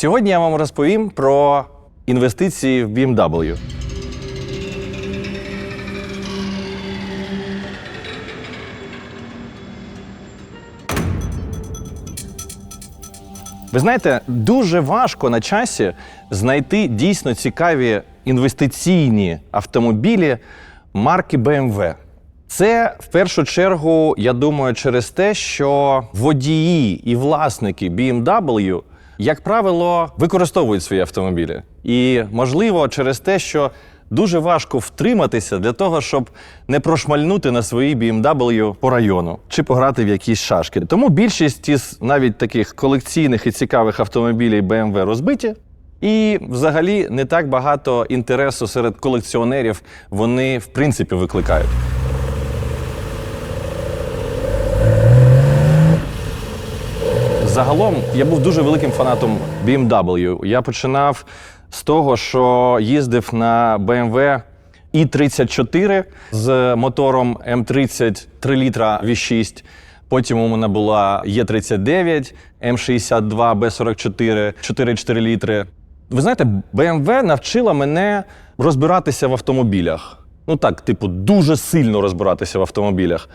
Сьогодні я вам розповім про інвестиції в BMW. Ви знаєте, дуже важко на часі знайти дійсно цікаві інвестиційні автомобілі марки BMW. Це в першу чергу, я думаю, через те, що водії і власники BMW, як правило, використовують свої автомобілі. І можливо, через те, що дуже важко втриматися для того, щоб не прошмальнути на своїй BMW по району чи пограти в якісь шашки. Тому більшість із навіть таких колекційних і цікавих автомобілів BMW розбиті. І взагалі не так багато інтересу серед колекціонерів вони в принципі викликають. Загалом я був дуже великим фанатом BMW. Я починав з того, що їздив на BMW i34 з мотором М30 3 літра V6. Потім у мене була Е39, М62, Б44, 4,4 літри. Ви знаєте, BMW навчила мене розбиратися в автомобілях. Ну так, типу, дуже сильно розбиратися в автомобілях.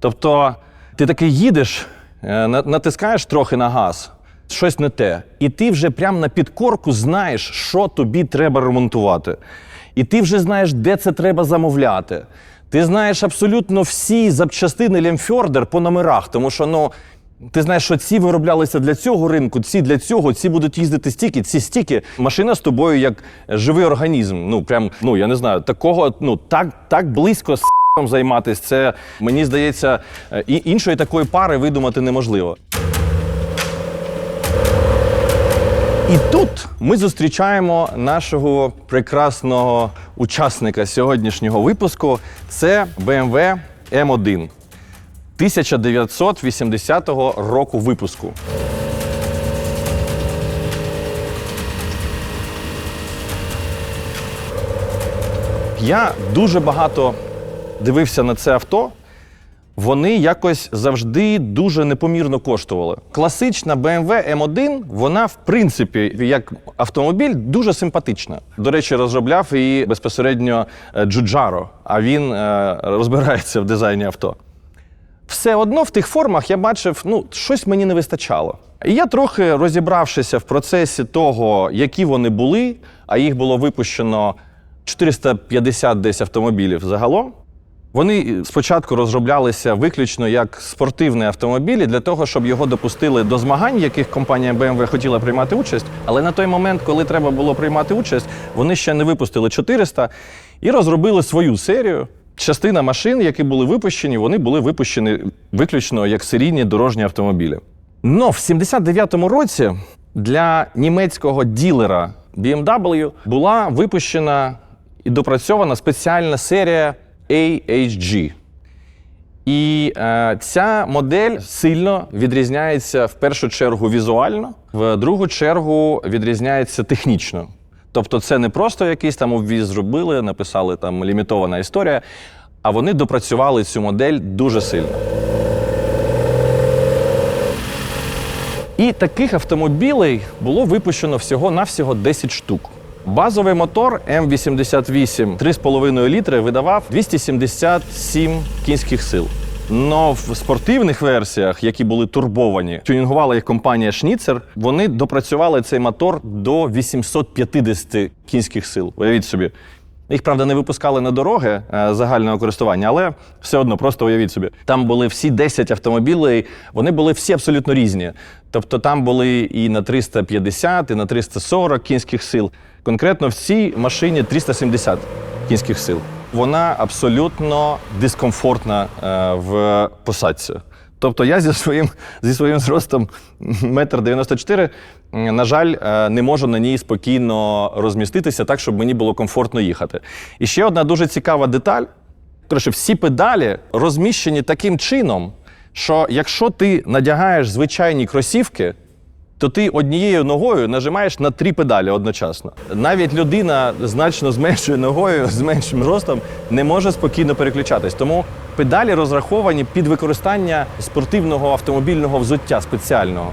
Тобто, ти таки їдеш, е, натискаєш трохи на газ, щось не те. І ти вже прямо на підкорку знаєш, що тобі треба ремонтувати. І ти вже знаєш, де це треба замовляти. Ти знаєш абсолютно всі запчастини Лемфьордер по номерах, тому що ну. Ти знаєш, що ці вироблялися для цього ринку, ці для цього, ці будуть їздити стільки, ці стільки. Машина з тобою як живий організм. Ну прям, ну я не знаю, такого, ну так, так близько займатися. Це мені здається, е, і іншої такої пари видумати неможливо. І тут ми зустрічаємо нашого прекрасного учасника сьогоднішнього випуску. Це BMW M1 1980 року випуску. Я дуже багато дивився на це авто. Вони якось завжди дуже непомірно коштували. Класична BMW M1, вона, в принципі, як автомобіль, дуже симпатична. До речі, розробляв її безпосередньо е, Джуджаро, а він е, розбирається в дизайні авто. Все одно в тих формах я бачив, ну, щось мені не вистачало. І я трохи розібравшися в процесі того, які вони були, а їх було випущено 450 десь автомобілів загалом. Вони спочатку розроблялися виключно як спортивні автомобілі для того, щоб його допустили до змагань, яких компанія BMW хотіла приймати участь. Але на той момент, коли треба було приймати участь, вони ще не випустили 400 і розробили свою серію. Частина машин, які були випущені, вони були випущені виключно як серійні дорожні автомобілі. Но в 79-му році для німецького ділера BMW була випущена і допрацьована спеціальна серія AHG. І е, ця модель сильно відрізняється в першу чергу візуально, в другу чергу відрізняється технічно. Тобто, це не просто якийсь там обвіз зробили, написали там лімітована історія, а вони допрацювали цю модель дуже сильно. І таких автомобілей було випущено всього-навсього 10 штук. Базовий мотор М88 3,5 літри видавав 277 кінських сил. Но в спортивних версіях, які були турбовані, тюнінгувала їх компанія Шніцер, вони допрацювали цей мотор до 850 кінських сил. Уявіть собі. Їх, правда, не випускали на дороги е, загального користування, але все одно просто уявіть собі. Там були всі 10 автомобілей, вони були всі абсолютно різні. Тобто там були і на 350, і на 340 кінських сил. Конкретно в цій машині 370 кінських сил. Вона абсолютно дискомфортна е, в посадці. Тобто я зі своїм, зі своїм зростом 1,94 м, на жаль, е, не можу на ній спокійно розміститися так, щоб мені було комфортно їхати. І ще одна дуже цікава деталь. Коротше, всі педалі розміщені таким чином, що якщо ти надягаєш звичайні кросівки, то ти однією ногою нажимаєш на три педалі одночасно. Навіть людина значно з меншою ногою, з меншим ростом, не може спокійно переключатись. Тому педалі розраховані під використання спортивного автомобільного взуття спеціального.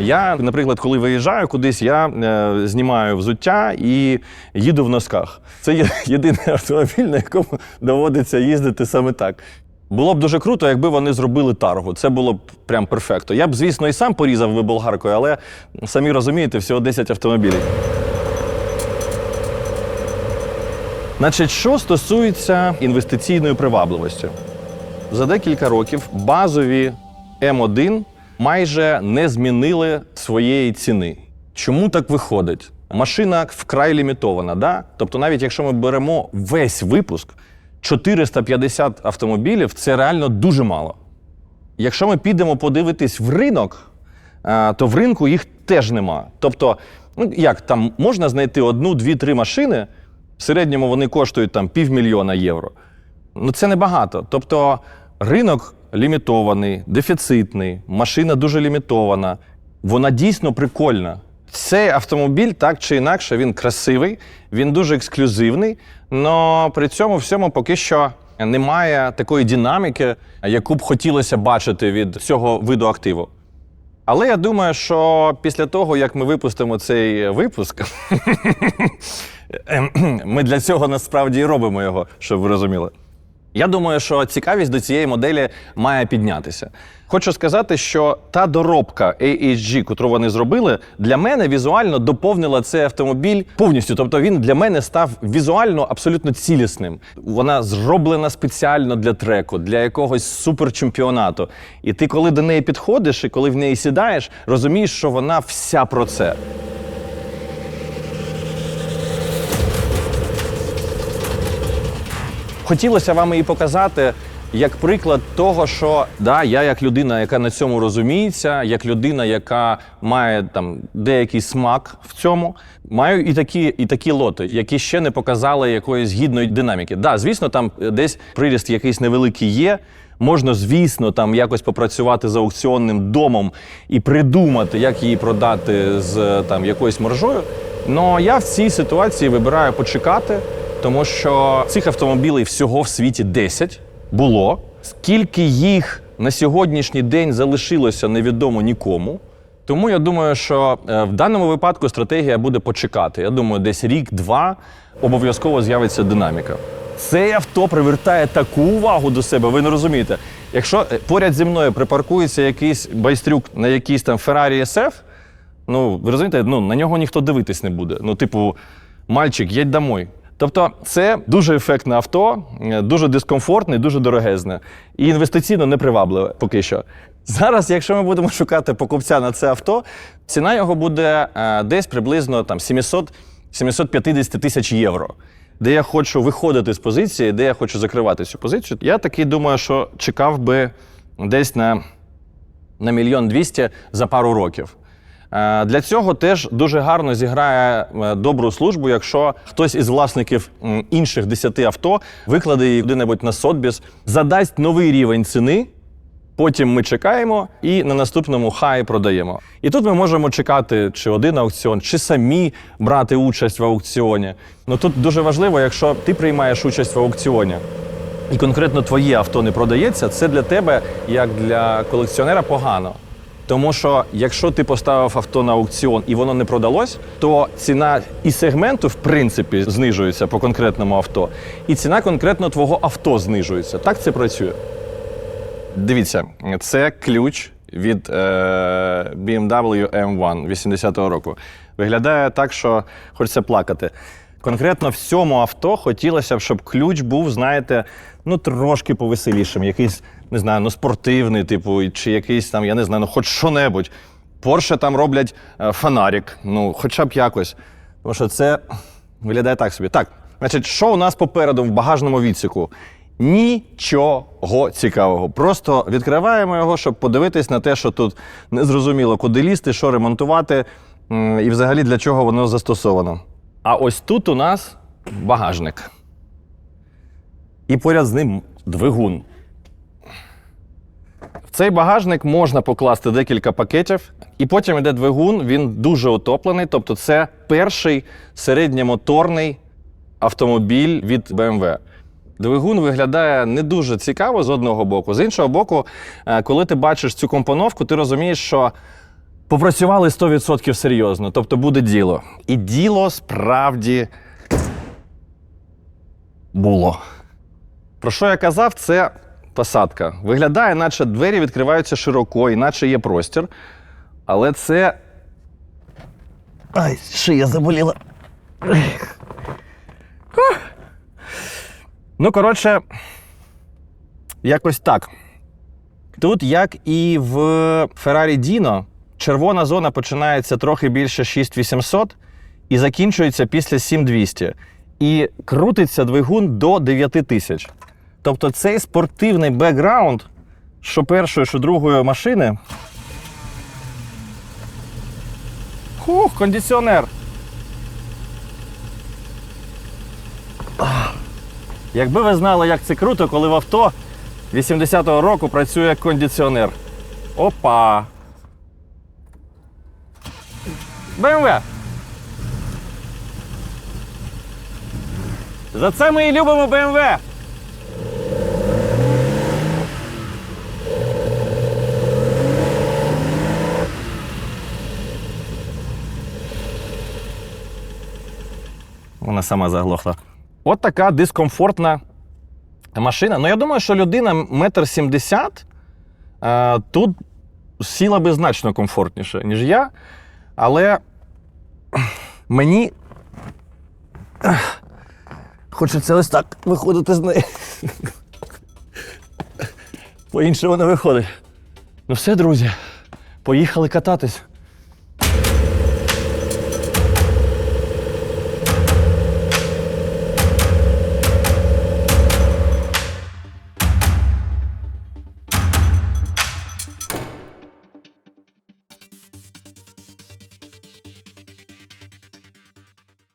Я, наприклад, коли виїжджаю кудись, я е, знімаю взуття і їду в носках. Це є єдиний автомобіль, на якому доводиться їздити саме так. Було б дуже круто, якби вони зробили таргу. Це було б прям перфекто. Я б, звісно, і сам порізав би болгаркою, але самі розумієте, всього 10 автомобілів. Значить, що стосується інвестиційної привабливості, за декілька років базові М1 майже не змінили своєї ціни. Чому так виходить? Машина вкрай лімітована, да? тобто, навіть якщо ми беремо весь випуск, 450 автомобілів це реально дуже мало. Якщо ми підемо подивитись в ринок, то в ринку їх теж нема. Тобто, ну як там можна знайти одну, дві, три машини, в середньому вони коштують там півмільйона євро. Ну це небагато. Тобто ринок лімітований, дефіцитний, машина дуже лімітована. Вона дійсно прикольна. Цей автомобіль так чи інакше він красивий, він дуже ексклюзивний, але при цьому всьому поки що немає такої динаміки, яку б хотілося бачити від цього виду активу. Але я думаю, що після того, як ми випустимо цей випуск, ми для цього насправді і робимо його, щоб ви розуміли. Я думаю, що цікавість до цієї моделі має піднятися. Хочу сказати, що та доробка AHG, яку вони зробили, для мене візуально доповнила цей автомобіль повністю. Тобто він для мене став візуально абсолютно цілісним. Вона зроблена спеціально для треку, для якогось суперчемпіонату. І ти, коли до неї підходиш і коли в неї сідаєш, розумієш, що вона вся про це. Хотілося вам її показати як приклад того, що да, я як людина, яка на цьому розуміється, як людина, яка має там деякий смак в цьому, маю і такі, і такі лоти, які ще не показали якоїсь гідної динаміки. Да, звісно, там десь приріст якийсь невеликий є. Можна, звісно, там якось попрацювати з аукціонним домом і придумати, як її продати з там якоюсь маржою. Но я в цій ситуації вибираю почекати, тому що цих автомобілів всього в світі 10 було. Скільки їх на сьогоднішній день залишилося, невідомо нікому. Тому я думаю, що е, в даному випадку стратегія буде почекати. Я думаю, десь рік-два обов'язково з'явиться динаміка. Це авто привертає таку увагу до себе, ви не розумієте. Якщо е, поряд зі мною припаркується якийсь байстрюк на якийсь там Ferrari SF, ну ви розумієте, ну на нього ніхто дивитись не буде. Ну, типу, мальчик, їдь домой. Тобто, це дуже ефектне авто, е, дуже дискомфортне, дуже дорогезне і інвестиційно непривабливе поки що. Зараз, якщо ми будемо шукати покупця на це авто, ціна його буде е, десь приблизно там 700 750 тисяч євро. Де я хочу виходити з позиції, де я хочу закривати цю позицію. Я таки думаю, що чекав би десь на, на мільйон двісті за пару років. Е, Для цього теж дуже гарно зіграє е, добру службу, якщо хтось із власників інших 10 авто викладе її куди-небудь на Сотбіс, задасть новий рівень ціни. Потім ми чекаємо і на наступному хай продаємо. І тут ми можемо чекати чи один аукціон, чи самі брати участь в аукціоні. Ну тут дуже важливо, якщо ти приймаєш участь в аукціоні, і конкретно твоє авто не продається, це для тебе, як для колекціонера, погано. Тому що якщо ти поставив авто на аукціон і воно не продалось, то ціна і сегменту, в принципі, знижується по конкретному авто, і ціна конкретно твого авто знижується. Так це працює. Дивіться, це ключ від е, BMW M1 80-го року. Виглядає так, що хочеться плакати. Конкретно в цьому авто хотілося б, щоб ключ був, знаєте, ну трошки повеселішим, якийсь, не знаю, ну спортивний, типу, чи якийсь там, я не знаю, ну хоч що-небудь. Порше там роблять е, фонарик, ну, хоча б якось. Тому що це виглядає так собі. Так, значить, що у нас попереду в багажному відсіку? Нічого цікавого. Просто відкриваємо його, щоб подивитись на те, що тут незрозуміло, куди лізти, що ремонтувати, і взагалі для чого воно застосовано. А ось тут у нас багажник. І поряд з ним двигун. В цей багажник можна покласти декілька пакетів, і потім йде двигун, він дуже отоплений. Тобто, це перший середньомоторний автомобіль від BMW. Двигун виглядає не дуже цікаво з одного боку. З іншого боку, е, коли ти бачиш цю компоновку, ти розумієш, що попрацювали 100% серйозно, тобто буде діло. І діло справді було. Про що я казав, це посадка. Виглядає, наче двері відкриваються широко, іначе є простір. Але це. Ай, шия заболіла. Ну, коротше, якось так. Тут, як і в Ferrari Dino, червона зона починається трохи більше 6800 і закінчується після 7200. І крутиться двигун до 9000. Тобто цей спортивний бекграунд, що першої, що другої машини. Хух, кондиціонер. Якби ви знали, як це круто, коли в авто 80-го року працює кондиціонер. Опа. БМВ. За це ми і любимо БМВ. Вона сама заглохла. От така дискомфортна машина. Ну, я думаю, що людина метр сімдесят е, тут сіла би значно комфортніше, ніж я. Але мені хочеться ось так виходити з неї. По-іншому не виходить. Ну все, друзі, поїхали кататись.